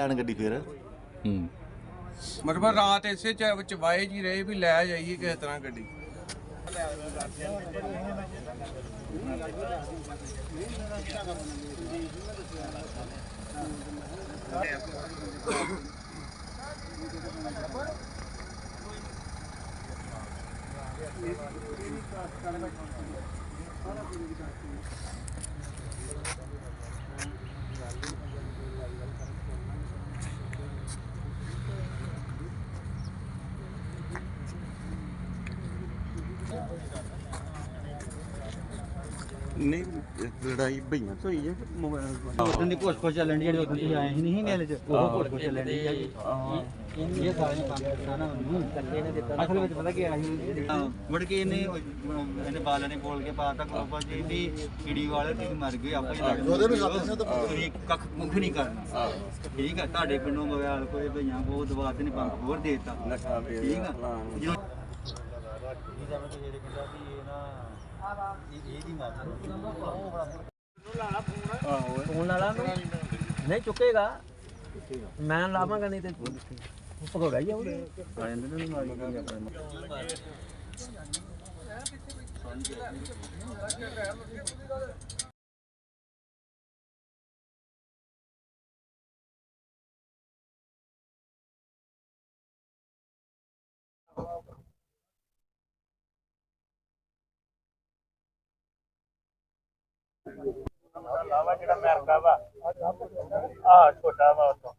ਲੈਣ ਗੱਡੀ ਫੇਰ। ਹੂੰ। ਮਤਲਬ ਰਾਤ ਇਸੇ ਚ ਵਿੱਚ ਵਾਏ ਜੀ ਰਹੇ ਵੀ ਲੈ ਜਾਈਏ ਕਿਸੇ ਤਰ੍ਹਾਂ ਗੱਡੀ। ਨਹੀਂ ਲੜਾਈ ਭਈਆਂ ਤੋਂ ਹੋਈ ਹੈ ਮੋਬਾਈਲ ਉਦੋਂ ਦੀ ਕੁਛ ਕੁਛ ਚੱਲਣ ਦੀ ਜਿਹੜੀ ਉਦੋਂ ਦੀ ਆਏ ਸੀ ਨਹੀਂ ਨੇਲ ਚ? ਉਹ ਕੁਛ ਕੁਛ ਚੱਲਣ ਦੀ ਹੈ। ਇਹ ਸਾਰੀਆਂ ਕੰਮ ਕਰਨਾ ਨਾ। ਕੱਲੇ ਨੇ ਦਿੱਤਾ ਅਸਲ ਵਿੱਚ ਪਤਾ ਕੀ ਆ ਸੀ ਵੜ ਕੇ ਇਹਨੇ ਇਹਨੇ ਬਾਲਾਂ ਨੇ ਬੋਲ ਕੇ ਪਾਤਾ ਗਰੁੱਪ ਜੀ ਵੀ ਕੀੜੀ ਵਾਲੇ ਮਰ ਗਏ ਆਪਾਂ ਹੀ ਲੱਗ ਉਹਦੇ ਨੂੰ ਤੁਸੀਂ ਕੱਖ ਮੁੱਖ ਨਹੀਂ ਕਰਨਾ। ਠੀਕ ਹੈ ਤੁਹਾਡੇ ਪਿੰਡੋਂ ਮੋਬਾਈਲ ਕੋਈ ਭਈਆਂ ਕੋ ਦਵਾ ਤੇ ਨਹੀਂ ਪੰਪ ਹੋਰ ਦੇਤਾ। ਠੀਕ ਆ? ਫੋਨ ਲਾ ਲਾ ਨਹੀਂ ਚੁੱਕੇਗਾ। ਮੈਂ ਲਾਵਾਂਗਾ ਨਹੀਂ ਤੇ ਭਗੋੜਾ ਹੀ ਆਉਗਾ ਆ ਜਾਂਦੇ ਨੇ ਮਾਰੀ ਹੁੰਦਾ ਵਾ ਜਿਹੜਾ ਅਮਰੀਕਾ ਵਾ। ਆ ਛੋਟਾ ਵਾ ਉਤੋਂ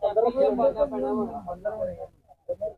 ਅੰਦਰ ਹੋਣਾ ਅੰਦਰ ਹੋਣਾ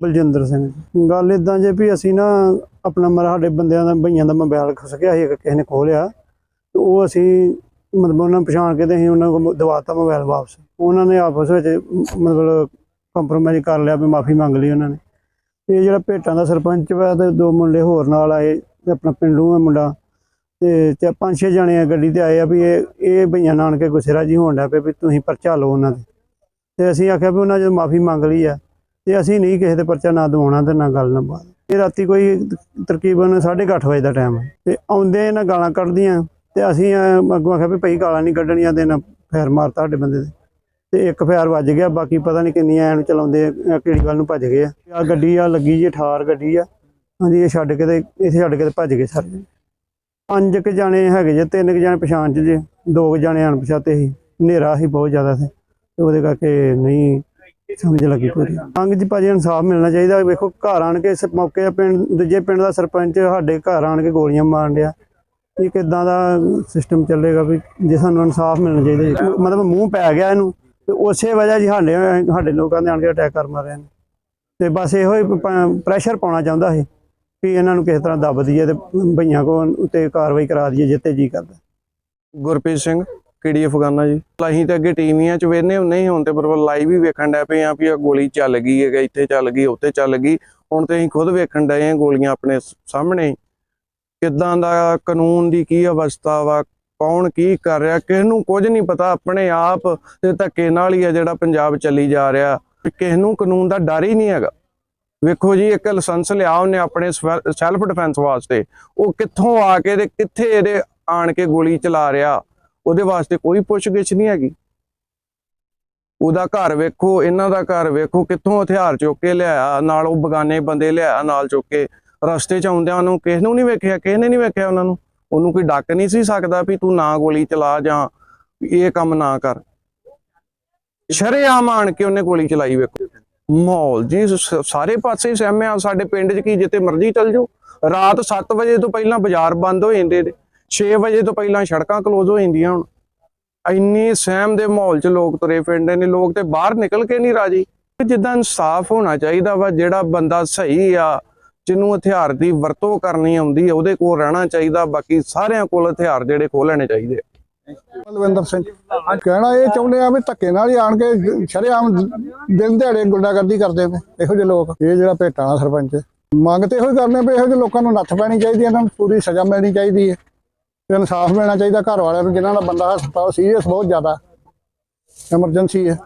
ਬਲਜਿੰਦਰ ਸਿੰਘ ਗੱਲ ਇਦਾਂ ਜੇ ਵੀ ਅਸੀਂ ਨਾ ਆਪਣਾ ਮਰਾ ਸਾਡੇ ਬੰਦਿਆਂ ਦਾ ਭਈਆਂ ਦਾ ਮੋਬਾਈਲ ਖਸ ਗਿਆ ਸੀ ਕਿਸੇ ਨੇ ਖੋਲਿਆ ਤੇ ਉਹ ਅਸੀਂ ਮਤਲਬ ਉਹਨਾਂ ਨੂੰ ਪਛਾਣ ਕੇ ਤੇ ਅਸੀਂ ਉਹਨਾਂ ਕੋਲ ਦਵਾਤਾ ਮੋਬਾਈਲ ਵਾਪਸ। ਉਹਨਾਂ ਨੇ ਆਪਸ ਵਿੱਚ ਮਤਲਬ ਕੰਪਰੋਮਾਈਜ਼ ਕਰ ਲਿਆ ਵੀ ਮਾਫੀ ਮੰਗ ਲਈ ਉਹਨਾਂ ਨੇ। ਤੇ ਜਿਹੜਾ ਭੇਟਾਂ ਦਾ ਸਰਪੰਚ ਵਾ ਤੇ ਦੋ ਮੁੰਡੇ ਹੋਰ ਨਾਲ ਆਏ ਤੇ ਆਪਣਾ ਪਿੰਡੂ ਆ ਮੁੰਡਾ। ਤੇ ਤੇ ਪੰਜ ਛੇ ਜਣੇ ਆ ਗੱਡੀ ਤੇ ਆਏ ਆ ਵੀ ਇਹ ਇਹ ਭਈਆਂ ਨਾਨਕੇ ਗੁਸੇਰਾ ਜੀ ਹੋਣ ਡਿਆ ਪਏ ਵੀ ਤੁਸੀਂ ਪਰਚਾ ਲਓ ਉਹਨਾਂ ਦੇ ਤੇ ਅਸੀਂ ਆਖਿਆ ਵੀ ਉਹਨਾਂ ਜਦੋਂ ਮਾਫੀ ਮੰਗ ਲਈ ਆ। ਤੇ ਅਸੀਂ ਨਹੀਂ ਕਿਸੇ ਦੇ ਪਰਚਾ ਨਾ ਦਵਾਉਣਾ ਤੇ ਨਾ ਗੱਲ ਨਾ ਬਾਤ। ਇਹ ਰਾਤੀ ਕੋਈ ਤਕਰੀਬਨ 8:30 ਵਜੇ ਦਾ ਟਾਈਮ ਤੇ ਆਉਂਦੇ ਇਹਨਾਂ ਗਾਲਾਂ ਕੱਢਦੀਆਂ। ਤੇ ਅਸੀਂ ਅੱਗੋਂ ਆਖਿਆ ਵੀ ਭਾਈ ਗਾਲਾਂ ਨਹੀਂ ਕੱਢਣੀਆਂ ਤੇ ਨਾ ਫੈਰ ਮਾਰਤਾ ਸਾਡੇ ਬੰਦੇ ਦੇ ਤੇ ਇੱਕ ਫੈਰ ਵੱਜ ਗਿਆ ਬਾਕੀ ਪਤਾ ਨਹੀਂ ਕਿੰਨੀਆਂ ਐਨ ਚਲਾਉਂਦੇ ਅਹ, ਕਿਹੜੀ ਗੱਲ ਨੂੰ ਭੱਜ ਗਏ ਆ। ਆ ਗੱਡੀ ਆ ਲੱਗੀ ਜੀ ਠਾਰ ਗੱਡੀ ਆ। ਹਾਂਜੀ ਇਹ ਛੱਡ ਕੇ ਤੇ ਇੱਥੇ ਛੱਡ ਕੇ ਤੇ ਭੱਜ ਗਏ ਸਾਰੇ। ਪੰਜ ਕੁ ਜਾਣੇ ਹੈਗੇ ਜੇ ਤਿੰਨ ਕੁ ਜਾਣੇ ਪਛਾਣ ਚ ਜੇ ਦੋ ਕੁ ਜਾਣੇ ਅਣਪਛਾਤੇ ਸੀ ਹਨੇਰਾ ਸੀ ਬਹੁਤ ਜ਼ਿਆਦਾ ਸੀ। ਤੇ ਉਹਦੇ ਕਰਕੇ ਨਹੀਂ ਸਮਝ ਲੱਗੀ ਪੂਰੀ। ਅੰਗ ਜੀ ਭਾਜੀ ਇਨਸਾਫ ਮਿਲਣਾ ਚਾਹੀਦਾ। ਵੇਖੋ ਘਰ ਆਣ ਕੇ ਇਸ ਮੌਕੇ ਪਿੰਡ ਦੂਜੇ ਪਿੰਡ ਦਾ ਸਰਪੰਚ ਸਾਡੇ ਘਰ ਆਣ ਕੇ ਗੋਲੀਆਂ ਮਾਰਨ ਡਿਆ। ਇਹ ਕਿਦਾਂ ਦਾ ਸਿਸਟਮ ਚੱਲੇਗਾ ਵੀ ਜੇ ਸਾਨੂੰ ਇਨਸਾਫ ਮਿਲਣਾ ਚਾਹੀਦਾ ਮਤਲਬ ਮੂੰਹ ਪੈ ਗਿਆ ਇਹਨੂੰ ਤੇ ਉਸੇ ਵਜ੍ਹਾ ਜੀ ਸਾਡੇ ਸਾਡੇ ਲੋਕਾਂ ਦੇ ਆਣ ਕੇ ਅਟੈਕ ਕਰ ਮਾਰਿਆ ਨੇ। ਤੇ ਬਸ ਇਹੋ ਹੀ ਪ੍ਰੈਸ਼ਰ ਪਾਉਣਾ ਚਾਹੁੰਦਾ ਸੀ ਵੀ ਇਹਨਾਂ ਨੂੰ ਕਿਸੇ ਤਰ੍ਹਾਂ ਦੱਬ ਦਈਏ ਤੇ ਭਈਆਂ ਕੋ ਉੱਤੇ ਕਾਰਵਾਈ ਕਰਾ ਦਈਏ ਜਿੱਤੇ ਜੀ ਕਰਦਾ। ਗੁਰਪ੍ਰੀਤ ਸਿੰਘ ਕਿਹੜੀ ਅਫਗਾਨਾ ਜੀ। ਅਸੀਂ ਤਾਂ ਅੱਗੇ ਟੀਵੀਆਂ ਚ ਵੇਖਨੇ ਹੁੰਦੇ ਸੀ, ਹੁਣ ਤੇ ਪਰ ਲਾਈਵ ਹੀ ਵੇਖਣ ਡੈ ਪਏ ਆ ਵੀ ਆ ਗੋਲੀ ਚੱਲ ਗਈ ਹੈਗਾ, ਇੱਥੇ ਚੱਲ ਗਈ, ਉੱਥੇ ਚੱਲ ਗਈ। ਹੁਣ ਤੇ ਅਸੀਂ ਖੁਦ ਵੇਖਣ ਡਏ ਆ ਗੋਲੀਆਂ ਆਪਣੇ ਸਾਹਮਣੇ। ਕਿੱਦਾਂ ਦਾ ਕਾਨੂੰਨ ਦੀ ਕੀ ਅਵਸਥਾ ਵਾ, ਕੌਣ ਕੀ ਕਰ ਰਿਹਾ, ਕਿਸ ਨੂੰ ਕੁਝ ਨਹੀਂ ਪਤਾ, ਆਪਣੇ ਆਪ ਤੇ ਧੱਕੇ ਨਾਲ ਹੀ ਆ ਜਿਹੜਾ ਪੰਜਾਬ ਚੱਲੀ ਜਾ ਰਿਹਾ। ਕਿਸ ਨੂੰ ਕਾਨੂੰਨ ਦਾ ਡਰ ਹੀ ਨਹੀਂ ਹੈਗਾ। ਵੇਖੋ ਜੀ, ਇੱਕ ਲਾਇਸੈਂਸ ਲਿਆ ਉਹਨੇ ਆਪਣੇ ਸੈਲਫ ਡਿਫੈਂਸ ਵਾਸਤੇ। ਉਹ ਕਿੱਥੋਂ ਆ ਕੇ ਤੇ ਕਿੱਥੇ ਇਹਦੇ ਆਣ ਕੇ ਗੋਲੀ ਚਲਾ ਰਿਹਾ? ਉਹਦੇ ਵਾਸਤੇ ਕੋਈ ਪੁੱਛਗਿੱਛ ਨਹੀਂ ਹੈਗੀ। ਉਹਦਾ ਘਰ ਵੇਖੋ, ਇਹਨਾਂ ਦਾ ਘਰ ਵੇਖੋ, ਕਿੱਥੋਂ ਹਥਿਆਰ ਚੁੱਕ ਕੇ ਲਿਆਇਆ, ਨਾਲ ਉਹ ਬਗਾਨੇ ਬੰਦੇ ਲਿਆਇਆ ਨਾਲ ਚੁੱਕ ਕੇ। ਰਸਤੇ 'ਚ ਆਉਂਦਿਆਂ ਉਹਨੂੰ ਕਿਸੇ ਨੂੰ ਨਹੀਂ ਵੇਖਿਆ, ਕਿਸੇ ਨੇ ਨਹੀਂ ਵੇਖਿਆ ਉਹਨਾਂ ਨੂੰ। ਉਹਨੂੰ ਕੋਈ ਡੱਕ ਨਹੀਂ ਸੀ ਸਕਦਾ ਵੀ ਤੂੰ ਨਾ ਗੋਲੀ ਚਲਾ ਜਾਂ ਇਹ ਕੰਮ ਨਾ ਕਰ। ਸ਼ਰੇਆਮ ਆਣ ਕੇ ਉਹਨੇ ਗੋਲੀ ਚਲਾਈ ਵੇਖੋ। ਮਾਹੌਲ ਜੀ ਸਾਰੇ ਪਾਸੇ ਸਹਿਮਿਆ ਸਾਡੇ ਪਿੰਡ 'ਚ ਕੀ, ਜਿੱਥੇ ਮਰਜ਼ੀ ਚੱਲ ਜਾਓ। ਰਾਤ 7 ਵਜੇ ਤੋਂ ਪਹਿਲਾਂ ਬਾਜ਼ਾਰ ਬੰਦ ਹੋ ਜਾਂਦੇ ਨੇ। 6 ਵਜੇ ਤੋਂ ਪਹਿਲਾਂ ਸੜਕਾਂ ਕਲੋਜ਼ ਹੋ ਜਾਂਦੀਆਂ ਹੁਣ। ਇੰਨੇ ਸਹਿਮ ਦੇ ਮਾਹੌਲ 'ਚ ਲੋਕ ਤੁਰੇ ਫਿਰਦੇ ਨੇ। ਲੋਕ ਤੇ ਬਾਹਰ ਨਿਕਲ ਕੇ ਨਹੀਂ ਰਾਜੀ। ਜਿੱਦਾਂ ਇਨਸਾਫ ਹੋਣਾ ਚਾਹੀਦਾ ਵਾ, ਜਿਹੜਾ ਬੰਦਾ ਸਹੀ ਆ ਜਿਹਨੂੰ ਹਥਿਆਰ ਦੀ ਵਰਤੋਂ ਕਰਨੀ ਆਉਂਦੀ ਹੈ, ਉਹਦੇ ਕੋਲ ਰਹਿਣਾ ਚਾਹੀਦਾ। ਬਾਕੀ ਸਾਰਿਆਂ ਕੋਲ ਹਥਿਆਰ ਜਿਹੜੇ ਖੋਹ ਲੈਣੇ ਚਾਹੀਦੇ ਬਲਵਿੰਦਰ ਸਿੰਘ ਕਹਿਣਾ ਇਹ ਚਾਹੁੰਦੇ ਆ ਵੀ ਧੱਕੇ ਨਾਲ ਹੀ ਆਣ ਕੇ ਸ਼ਰੇਆਮ ਦਿਨ ਦਿਹਾੜੇ ਗੁੰਡਾਗਰਦੀ ਕਰਦੇ ਨੇ, ਇਹੋ ਜਿਹੇ ਲੋਕ। ਇਹ ਜਿਹੜਾ ਭੇਟਾਂ ਵਾਲਾ ਸਰਪੰਚ ਮੰਗ ਤੇ ਇਹੋ ਹੀ ਕਰਨੇ ਵੀ ਇਹੋ ਜਿਹੇ ਲੋਕਾਂ ਨੂੰ ਨੱਥ ਪੈਣੀ ਚਾਹੀਦੀ ਹੈ, ਇਹਨਾਂ ਨੂੰ ਪੂਰੀ ਸਜ਼ਾ ਮਿਲਣੀ ਚਾਹੀਦੀ ਹੈ। ਇਨਸਾਫ ਮਿਲਣਾ ਚਾਹੀਦਾ ਘਰ ਵਾਲਿਆਂ ਨੂੰ, ਜਿਨ੍ਹਾਂ ਦਾ ਬੰਦਾ ਹਸਪਤਾਲ ਸੀਰੀਅਸ ਬਹੁਤ ਜ਼ਿਆਦਾ ਐਮਰਜੈਂਸੀ ਹੈ।